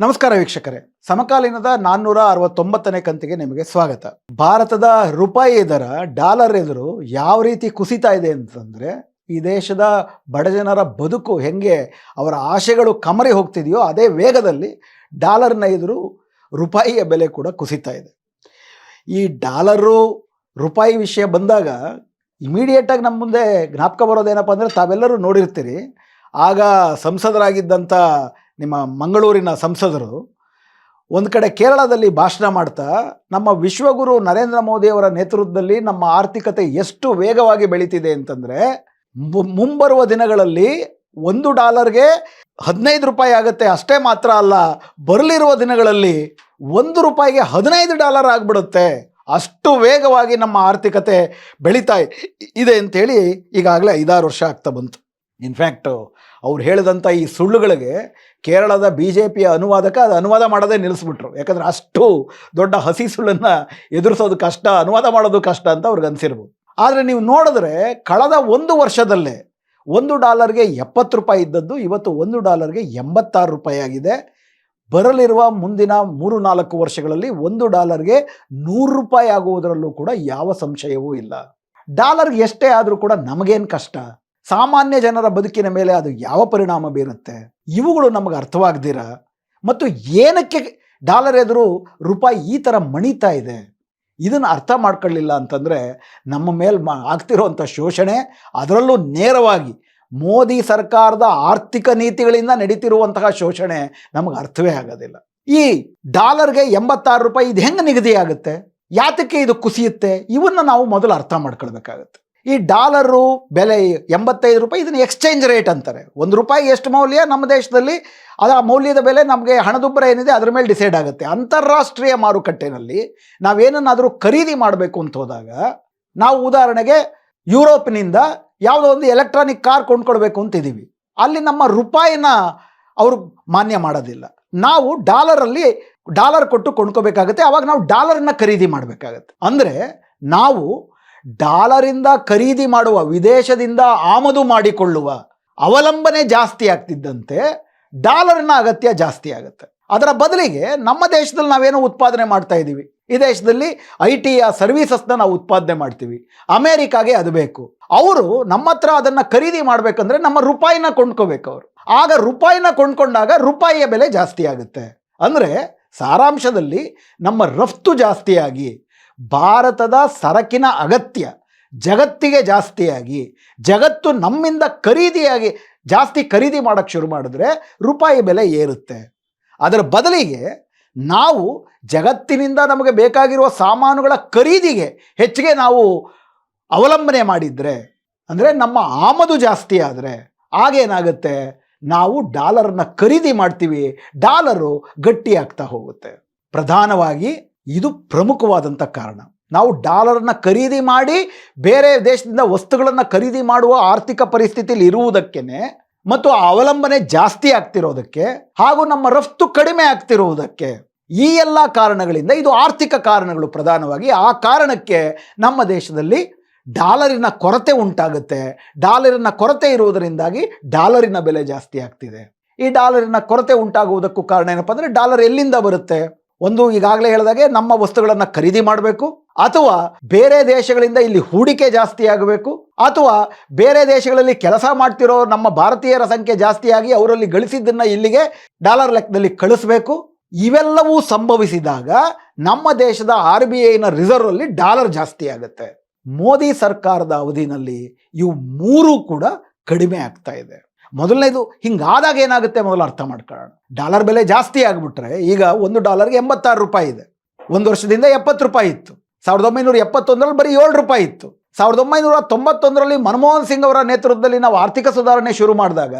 ನಮಸ್ಕಾರ ವೀಕ್ಷಕರೇ. ಸಮಕಾಲೀನದ ನಾನ್ನೂರ ಅರವತ್ತೊಂಬತ್ತನೇ ಕಂತಿಗೆ ನಿಮಗೆ ಸ್ವಾಗತ. ಭಾರತದ ರೂಪಾಯಿ ದರ, ಡಾಲರ್ ಎದುರು ಯಾವ ರೀತಿ ಕುಸಿತಾ ಇದೆ ಅಂತಂದರೆ, ಈ ದೇಶದ ಬಡಜನರ ಬದುಕು ಹೆಂಗೆ, ಅವರ ಆಶೆಗಳು ಕಮರಿ ಹೋಗ್ತಿದೆಯೋ ಅದೇ ವೇಗದಲ್ಲಿ ಡಾಲರ್ನ ಎದುರು ರೂಪಾಯಿಯ ಬೆಲೆ ಕೂಡ ಕುಸಿತಾ ಇದೆ. ಈ ಡಾಲರು, ರೂಪಾಯಿ ವಿಷಯ ಬಂದಾಗ ಇಮಿಡಿಯೇಟಾಗಿ ನಮ್ಮ ಮುಂದೆ ಜ್ಞಾಪಕ ಬರೋದೇನಪ್ಪ ಅಂದರೆ ತಾವೆಲ್ಲರೂ ನೋಡಿರ್ತೀರಿ. ಆಗ ಸಂಸದರಾಗಿದ್ದಂಥ ನಿಮ್ಮ ಮಂಗಳೂರಿನ ಸಂಸದರು ಒಂದು ಕಡೆ ಕೇರಳದಲ್ಲಿ ಭಾಷಣ ಮಾಡ್ತಾ, ನಮ್ಮ ವಿಶ್ವಗುರು ನರೇಂದ್ರ ಮೋದಿಯವರ ನೇತೃತ್ವದಲ್ಲಿ ನಮ್ಮ ಆರ್ಥಿಕತೆ ಎಷ್ಟು ವೇಗವಾಗಿ ಬೆಳೀತಿದೆ ಅಂತಂದರೆ ಮುಂಬರುವ ದಿನಗಳಲ್ಲಿ ಒಂದು ಡಾಲರ್ಗೆ ಹದಿನೈದು ರೂಪಾಯಿ ಆಗುತ್ತೆ. ಅಷ್ಟೇ ಮಾತ್ರ ಅಲ್ಲ, ಬರಲಿರುವ ದಿನಗಳಲ್ಲಿ ಒಂದು ರೂಪಾಯಿಗೆ ಹದಿನೈದು ಡಾಲರ್ ಆಗಿಬಿಡುತ್ತೆ. ಅಷ್ಟು ವೇಗವಾಗಿ ನಮ್ಮ ಆರ್ಥಿಕತೆ ಬೆಳೀತಾ ಇದೆ ಅಂತೇಳಿ ಈಗಾಗಲೇ ಐದಾರು ವರ್ಷ ಆಗ್ತಾ ಬಂತು. ಇನ್ಫ್ಯಾಕ್ಟು ಅವ್ರು ಹೇಳಿದಂಥ ಈ ಸುಳ್ಳುಗಳಿಗೆ ಕೇರಳದ ಬಿ ಜೆ ಪಿಯ ಅನುವಾದಕ ಅದು ಅನುವಾದ ಮಾಡೋದೇ ನಿಲ್ಲಿಸ್ಬಿಟ್ರು ಯಾಕಂದ್ರೆ ಅಷ್ಟು ದೊಡ್ಡ ಹಸಿ ಸುಳ್ಳನ್ನು ಎದುರಿಸೋದು ಕಷ್ಟ, ಅನುವಾದ ಮಾಡೋದು ಕಷ್ಟ ಅಂತ ಅವ್ರಿಗೆ ಅನಿಸಿರ್ಬೋದು. ಆದರೆ ನೀವು ನೋಡಿದ್ರೆ ಕಳೆದ ಒಂದು ವರ್ಷದಲ್ಲೇ ಒಂದು ಡಾಲರ್ಗೆ ಎಪ್ಪತ್ತು ರೂಪಾಯಿ ಇದ್ದದ್ದು, ಇವತ್ತು ಒಂದು ಡಾಲರ್ಗೆ ಎಂಬತ್ತಾರು ರೂಪಾಯಿ ಆಗಿದೆ. ಬರಲಿರುವ ಮುಂದಿನ ಮೂರು ನಾಲ್ಕು ವರ್ಷಗಳಲ್ಲಿ ಒಂದು ಡಾಲರ್ಗೆ ನೂರು ರೂಪಾಯಿ ಆಗುವುದರಲ್ಲೂ ಕೂಡ ಯಾವ ಸಂಶಯವೂ ಇಲ್ಲ. ಡಾಲರ್ಗೆ ಎಷ್ಟೇ ಆದರೂ ಕೂಡ ನಮಗೇನು ಕಷ್ಟ? ಸಾಮಾನ್ಯ ಜನರ ಬದುಕಿನ ಮೇಲೆ ಅದು ಯಾವ ಪರಿಣಾಮ ಬೀರುತ್ತೆ? ಇವುಗಳು ನಮಗೆ ಅರ್ಥವಾಗದಿರ? ಮತ್ತು ಏನಕ್ಕೆ ಡಾಲರ್ ಎದುರು ರೂಪಾಯಿ ಈ ಥರ ಮಣಿತಾ ಇದೆ? ಇದನ್ನು ಅರ್ಥ ಮಾಡ್ಕೊಳ್ಳಿಲ್ಲ ಅಂತಂದರೆ ನಮ್ಮ ಮೇಲೆ ಮಾ ಆಗ್ತಿರೋವಂಥ ಶೋಷಣೆ ಅದರಲ್ಲೂ ನೇರವಾಗಿ ಮೋದಿ ಸರ್ಕಾರದ ಆರ್ಥಿಕ ನೀತಿಗಳಿಂದ ನಡೀತಿರುವಂತಹ ಶೋಷಣೆ ನಮಗೆ ಅರ್ಥವೇ ಆಗೋದಿಲ್ಲ. ಈ ಡಾಲರ್ಗೆ ಎಂಬತ್ತಾರು ರೂಪಾಯಿ ಇದು ಹೆಂಗೆ ನಿಗದಿ ಆಗುತ್ತೆ ಯಾತಕ್ಕೆ ಇದು ಕುಸಿಯುತ್ತೆ? ಇವನ್ನ ನಾವು ಮೊದಲು ಅರ್ಥ ಮಾಡ್ಕೊಳ್ಬೇಕಾಗತ್ತೆ. ಈ ಡಾಲರು ಬೆಲೆ ಎಂಬತ್ತೈದು ರೂಪಾಯಿ ಇದನ್ನು ಎಕ್ಸ್ಚೇಂಜ್ ರೇಟ್ ಅಂತಾರೆ. ಒಂದು ರೂಪಾಯಿ ಎಷ್ಟು ಮೌಲ್ಯ? ನಮ್ಮ ದೇಶದಲ್ಲಿ ಅದರ ಮೌಲ್ಯದ ಬೆಲೆ ನಮಗೆ ಹಣದುಬ್ಬರ ಏನಿದೆ ಅದರ ಮೇಲೆ ಡಿಸೈಡ್ ಆಗುತ್ತೆ. ಅಂತಾರಾಷ್ಟ್ರೀಯ ಮಾರುಕಟ್ಟೆನಲ್ಲಿ ನಾವೇನನ್ನಾದರೂ ಖರೀದಿ ಮಾಡಬೇಕು ಅಂತ ಹೋದಾಗ ನಾವು ಉದಾಹರಣೆಗೆ ಯುರೋಪ್ನಿಂದ ಯಾವುದೋ ಒಂದು ಎಲೆಕ್ಟ್ರಾನಿಕ್ ಕಾರ್ ಕೊಂಡ್ಕೊಳ್ಬೇಕು ಅಂತಿದ್ದೀವಿ ಅಲ್ಲಿ ನಮ್ಮ ರೂಪಾಯಿನ ಅವರು ಮಾನ್ಯ ಮಾಡೋದಿಲ್ಲ. ನಾವು ಡಾಲರಲ್ಲಿ ಡಾಲರ್ ಕೊಟ್ಟು ಕೊಂಡ್ಕೋಬೇಕಾಗುತ್ತೆ. ಅವಾಗ ನಾವು ಡಾಲರನ್ನ ಖರೀದಿ ಮಾಡಬೇಕಾಗತ್ತೆ. ಅಂದರೆ ನಾವು ಡಾಲರಿಂದ ಖರೀದಿ ಮಾಡುವ, ವಿದೇಶದಿಂದ ಆಮದು ಮಾಡಿಕೊಳ್ಳುವ ಅವಲಂಬನೆ ಜಾಸ್ತಿ ಆಗ್ತಿದ್ದಂತೆ ಡಾಲರ್ನ ಅಗತ್ಯ ಜಾಸ್ತಿ ಆಗುತ್ತೆ. ಅದರ ಬದಲಿಗೆ ನಮ್ಮ ದೇಶದಲ್ಲಿ ನಾವೇನೋ ಉತ್ಪಾದನೆ ಮಾಡ್ತಾ ಇದ್ದೀವಿ. ಈ ದೇಶದಲ್ಲಿ ಐ ಟಿಯ ಸರ್ವೀಸಸ್ನ ನಾವು ಉತ್ಪಾದನೆ ಮಾಡ್ತೀವಿ. ಅಮೇರಿಕಾಗೆ ಅದು ಬೇಕು. ಅವರು ನಮ್ಮ ಹತ್ರ ಅದನ್ನು ಖರೀದಿ ಮಾಡಬೇಕಂದ್ರೆ ನಮ್ಮ ರೂಪಾಯಿನ ಕೊಂಡ್ಕೋಬೇಕು ಅವರು. ಆಗ ರೂಪಾಯಿನ ಕೊಂಡ್ಕೊಂಡಾಗ ರೂಪಾಯಿಯ ಬೆಲೆ ಜಾಸ್ತಿ ಆಗುತ್ತೆ. ಅಂದರೆ ಸಾರಾಂಶದಲ್ಲಿ ನಮ್ಮ ರಫ್ತು ಜಾಸ್ತಿಯಾಗಿ ಭಾರತದ ಸರಕಿನ ಅಗತ್ಯ ಜಗತ್ತಿಗೆ ಜಾಸ್ತಿಯಾಗಿ, ಜಗತ್ತು ನಮ್ಮಿಂದ ಖರೀದಿಯಾಗಿ, ಜಾಸ್ತಿ ಖರೀದಿ ಮಾಡೋಕ್ಕೆ ಶುರು ಮಾಡಿದ್ರೆ ರೂಪಾಯಿ ಬೆಲೆ ಏರುತ್ತೆ. ಅದರ ಬದಲಿಗೆ ನಾವು ಜಗತ್ತಿನಿಂದ ನಮಗೆ ಬೇಕಾಗಿರುವ ಸಾಮಾನುಗಳ ಖರೀದಿಗೆ ಹೆಚ್ಚಿಗೆ ನಾವು ಅವಲಂಬನೆ ಮಾಡಿದರೆ, ಅಂದರೆ ನಮ್ಮ ಆಮದು ಜಾಸ್ತಿ ಆದರೆ ಆಗೇನಾಗುತ್ತೆ? ನಾವು ಡಾಲರನ್ನ ಖರೀದಿ ಮಾಡ್ತೀವಿ, ಡಾಲರು ಗಟ್ಟಿಯಾಗ್ತಾ ಹೋಗುತ್ತೆ. ಪ್ರಧಾನವಾಗಿ ಇದು ಪ್ರಮುಖವಾದಂಥ ಕಾರಣ. ನಾವು ಡಾಲರನ್ನು ಖರೀದಿ ಮಾಡಿ ಬೇರೆ ದೇಶದಿಂದ ವಸ್ತುಗಳನ್ನು ಖರೀದಿ ಮಾಡುವ ಆರ್ಥಿಕ ಪರಿಸ್ಥಿತಿಯಲ್ಲಿ ಇರುವುದಕ್ಕೇನೆ ಮತ್ತು ಅವಲಂಬನೆ ಜಾಸ್ತಿ ಆಗ್ತಿರೋದಕ್ಕೆ ಹಾಗೂ ನಮ್ಮ ರಫ್ತು ಕಡಿಮೆ ಆಗ್ತಿರುವುದಕ್ಕೆ ಈ ಎಲ್ಲ ಕಾರಣಗಳಿಂದ, ಇದು ಆರ್ಥಿಕ ಕಾರಣಗಳು ಪ್ರಧಾನವಾಗಿ, ಆ ಕಾರಣಕ್ಕೆ ನಮ್ಮ ದೇಶದಲ್ಲಿ ಡಾಲರಿನ ಕೊರತೆ ಉಂಟಾಗುತ್ತೆ. ಡಾಲರಿನ ಕೊರತೆ ಇರುವುದರಿಂದಾಗಿ ಡಾಲರಿನ ಬೆಲೆ ಜಾಸ್ತಿ ಆಗ್ತಿದೆ. ಈ ಡಾಲರಿನ ಕೊರತೆ ಉಂಟಾಗುವುದಕ್ಕೂ ಕಾರಣ ಏನಪ್ಪ ಅಂದರೆ, ಡಾಲರ್ ಎಲ್ಲಿಂದ ಬರುತ್ತೆ? ಒಂದು ಈಗಾಗಲೇ ಹೇಳಿದಾಗೆ ನಮ್ಮ ವಸ್ತುಗಳನ್ನು ಖರೀದಿ ಮಾಡಬೇಕು, ಅಥವಾ ಬೇರೆ ದೇಶಗಳಿಂದ ಇಲ್ಲಿ ಹೂಡಿಕೆ ಜಾಸ್ತಿ ಆಗಬೇಕು, ಅಥವಾ ಬೇರೆ ದೇಶಗಳಲ್ಲಿ ಕೆಲಸ ಮಾಡ್ತಿರೋ ನಮ್ಮ ಭಾರತೀಯರ ಸಂಖ್ಯೆ ಜಾಸ್ತಿಯಾಗಿ ಅವರಲ್ಲಿ ಗಳಿಸಿದ್ದನ್ನು ಇಲ್ಲಿಗೆ ಡಾಲರ್ ಲೆಕ್ಕದಲ್ಲಿ ಕಳಿಸ್ಬೇಕು. ಇವೆಲ್ಲವೂ ಸಂಭವಿಸಿದಾಗ ನಮ್ಮ ದೇಶದ ಆರ್ ಬಿ ಐನ ರಿಸರ್ವ್ ಅಲ್ಲಿ ಡಾಲರ್ ಜಾಸ್ತಿ ಆಗುತ್ತೆ. ಮೋದಿ ಸರ್ಕಾರದ ಅವಧಿನಲ್ಲಿ ಇವು ಮೂರೂ ಕೂಡ ಕಡಿಮೆ ಆಗ್ತಾ ಇದೆ. ಮೊದಲನೇದು ಹಿಂಗಾದಾಗ ಏನಾಗುತ್ತೆ ಮೊದಲು ಅರ್ಥ ಮಾಡ್ಕೊಳ್ಳೋಣ. ಡಾಲರ್ ಬೆಲೆ ಜಾಸ್ತಿ ಆಗಿಬಿಟ್ರೆ ಈಗ ಒಂದು ಡಾಲರ್ಗೆ ಎಂಬತ್ತಾರು ರೂಪಾಯಿ ಇದೆ. ಒಂದು ವರ್ಷದಿಂದ ಎಪ್ಪತ್ತು ರೂಪಾಯಿ ಇತ್ತು. ಸಾವಿರದ ಒಂಬೈನೂರ ಎಪ್ಪತ್ತೊಂದರಲ್ಲಿ ಬರೀ ಏಳು ರೂಪಾಯಿ ಇತ್ತು. ಸಾವಿರದ ಒಂಬೈನೂರ ತೊಂಬತ್ತೊಂದರಲ್ಲಿ ಮನಮೋಹನ್ ಸಿಂಗ್ ಅವರ ನೇತೃತ್ವದಲ್ಲಿ ನಾವು ಆರ್ಥಿಕ ಸುಧಾರಣೆ ಶುರು ಮಾಡಿದಾಗ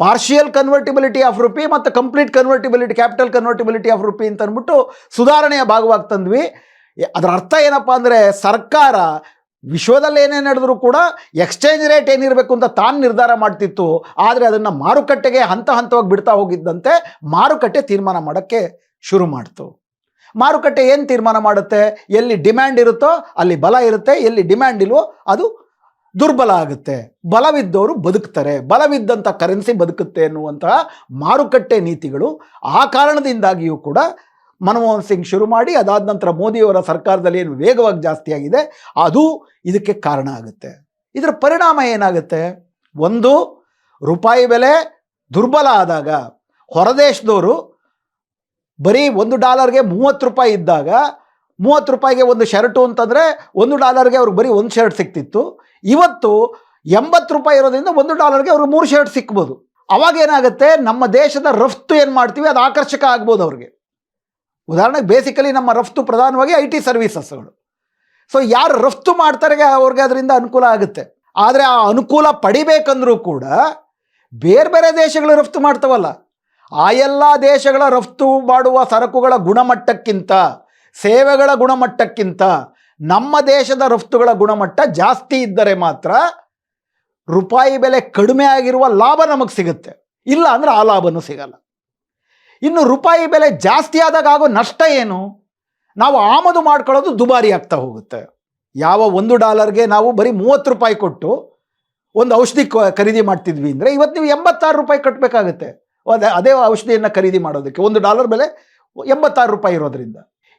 ಪಾರ್ಷಿಯಲ್ ಕನ್ವರ್ಟಿಬಿಲಿಟಿ ಆಫ್ ರುಪಿ ಮತ್ತು complete convertibility capital convertibility of rupee ಅಂತ ಅಂದ್ಬಿಟ್ಟು ಸುಧಾರಣೆಯ ಭಾಗವಾಗಿ ತಂದ್ವಿ. ಅದರ ಅರ್ಥ ಏನಪ್ಪ ಅಂದರೆ ಸರ್ಕಾರ ವಿಶ್ವದಲ್ಲಿ ಏನೇ ನಡೆದರೂ ಕೂಡ ಎಕ್ಸ್ಚೇಂಜ್ ರೇಟ್ ಏನಿರಬೇಕು ಅಂತ ತಾನು ನಿರ್ಧಾರ ಮಾಡ್ತಿತ್ತು, ಆದರೆ ಅದನ್ನು ಮಾರುಕಟ್ಟೆಗೆ ಹಂತ ಹಂತವಾಗಿ ಬಿಡ್ತಾ ಹೋಗಿದ್ದಂತೆ ಮಾರುಕಟ್ಟೆ ತೀರ್ಮಾನ ಮಾಡೋಕ್ಕೆ ಶುರು ಮಾಡ್ತು. ಮಾರುಕಟ್ಟೆ ಏನು ತೀರ್ಮಾನ ಮಾಡುತ್ತೆ? ಎಲ್ಲಿ ಡಿಮ್ಯಾಂಡ್ ಇರುತ್ತೋ ಅಲ್ಲಿ ಬಲ ಇರುತ್ತೆ, ಎಲ್ಲಿ ಡಿಮ್ಯಾಂಡ್ ಇಲ್ವೋ ಅದು ದುರ್ಬಲ ಆಗುತ್ತೆ. ಬಲವಿದ್ದವರು ಬದುಕ್ತಾರೆ. ಬಲವಿದ್ದಂಥ ಕರೆನ್ಸಿ ಬದುಕುತ್ತೆ ಎನ್ನುವಂತಹ ಮಾರುಕಟ್ಟೆ ನೀತಿಗಳು ಆ ಕಾರಣದಿಂದಾಗಿಯೂ ಕೂಡ ಮನಮೋಹನ್ ಸಿಂಗ್ ಶುರು ಮಾಡಿ, ಅದಾದ ನಂತರ ಮೋದಿಯವರ ಸರ್ಕಾರದಲ್ಲಿ ಏನು ವೇಗವಾಗಿ ಜಾಸ್ತಿಯಾಗಿದೆ, ಅದು ಇದಕ್ಕೆ ಕಾರಣ ಆಗುತ್ತೆ. ಇದರ ಪರಿಣಾಮ ಏನಾಗುತ್ತೆ? ಒಂದು, ರೂಪಾಯಿ ಬೆಲೆ ದುರ್ಬಲ ಆದಾಗ, ಹೊರದೇಶದವರು ಬರೀ ಒಂದು ಡಾಲರ್ಗೆ ಮೂವತ್ತು ರೂಪಾಯಿ ಇದ್ದಾಗ, ಮೂವತ್ತು ರೂಪಾಯಿಗೆ ಒಂದು ಶರ್ಟು ಅಂತಂದರೆ ಒಂದು ಡಾಲರ್ಗೆ ಅವ್ರಿಗೆ ಬರೀ ಒಂದು ಶರ್ಟ್ ಸಿಕ್ತಿತ್ತು. ಇವತ್ತು ಎಂಬತ್ತು ರೂಪಾಯಿ ಇರೋದ್ರಿಂದ ಒಂದು ಡಾಲರ್ಗೆ ಅವ್ರಿಗೆ ಮೂರು ಶರ್ಟ್ ಸಿಕ್ಬೋದು. ಅವಾಗೇನಾಗುತ್ತೆ ನಮ್ಮ ದೇಶದ ರಫ್ತು ಏನು ಮಾಡ್ತೀವಿ, ಅದು ಆಕರ್ಷಕ ಆಗ್ಬೋದು ಅವ್ರಿಗೆ. ಉದಾಹರಣೆಗೆ ಬೇಸಿಕಲಿ ನಮ್ಮ ರಫ್ತು ಪ್ರಧಾನವಾಗಿ ಐ ಟಿ ಸರ್ವೀಸಸ್ಗಳು ಸೊ ಯಾರು ರಫ್ತು ಮಾಡ್ತಾರೆ ಅವ್ರಿಗೆ ಅದರಿಂದ ಅನುಕೂಲ ಆಗುತ್ತೆ. ಆದರೆ ಆ ಅನುಕೂಲ ಪಡಿಬೇಕಂದ್ರೂ ಕೂಡ ಬೇರೆ ಬೇರೆ ದೇಶಗಳು ರಫ್ತು ಮಾಡ್ತವಲ್ಲ. ಆ ಎಲ್ಲ ದೇಶಗಳ ರಫ್ತು ಮಾಡುವ ಸರಕುಗಳ ಗುಣಮಟ್ಟಕ್ಕಿಂತ, ಸೇವೆಗಳ ಗುಣಮಟ್ಟಕ್ಕಿಂತ ನಮ್ಮ ದೇಶದ ರಫ್ತುಗಳ ಗುಣಮಟ್ಟ ಜಾಸ್ತಿ ಇದ್ದರೆ ಮಾತ್ರ ರೂಪಾಯಿ ಬೆಲೆ ಕಡಿಮೆ ಆಗಿರುವ ಲಾಭ ನಮಗೆ ಸಿಗುತ್ತೆ. ಇಲ್ಲ ಅಂದರೆ ಆ ಲಾಭನೂ ಸಿಗಲ್ಲ. ಇನ್ನು ರೂಪಾಯಿ ಬೆಲೆ ಜಾಸ್ತಿ ಆದಾಗ ಆಗೋ ನಷ್ಟ ಏನು? ನಾವು ಆಮದು ಮಾಡ್ಕೊಳ್ಳೋದು ದುಬಾರಿ ಆಗ್ತಾ ಹೋಗುತ್ತೆ. ಯಾವ ಒಂದು ಡಾಲರ್ಗೆ ನಾವು ಬರೀ ಮೂವತ್ತು ರೂಪಾಯಿ ಕೊಟ್ಟು ಒಂದು ಔಷಧಿ ಖರೀದಿ ಮಾಡ್ತಿದ್ವಿ ಅಂದರೆ ಇವತ್ತು ನೀವು ಎಂಬತ್ತಾರು ರೂಪಾಯಿ ಕಟ್ಟಬೇಕಾಗುತ್ತೆ ಅದೇ ಅದೇ ಔಷಧಿಯನ್ನು ಖರೀದಿ ಮಾಡೋದಕ್ಕೆ. ಒಂದು ಡಾಲರ್ ಬೆಲೆ ಎಂಬತ್ತಾರು ರೂಪಾಯಿ ಇರೋದ್ರಿಂದ.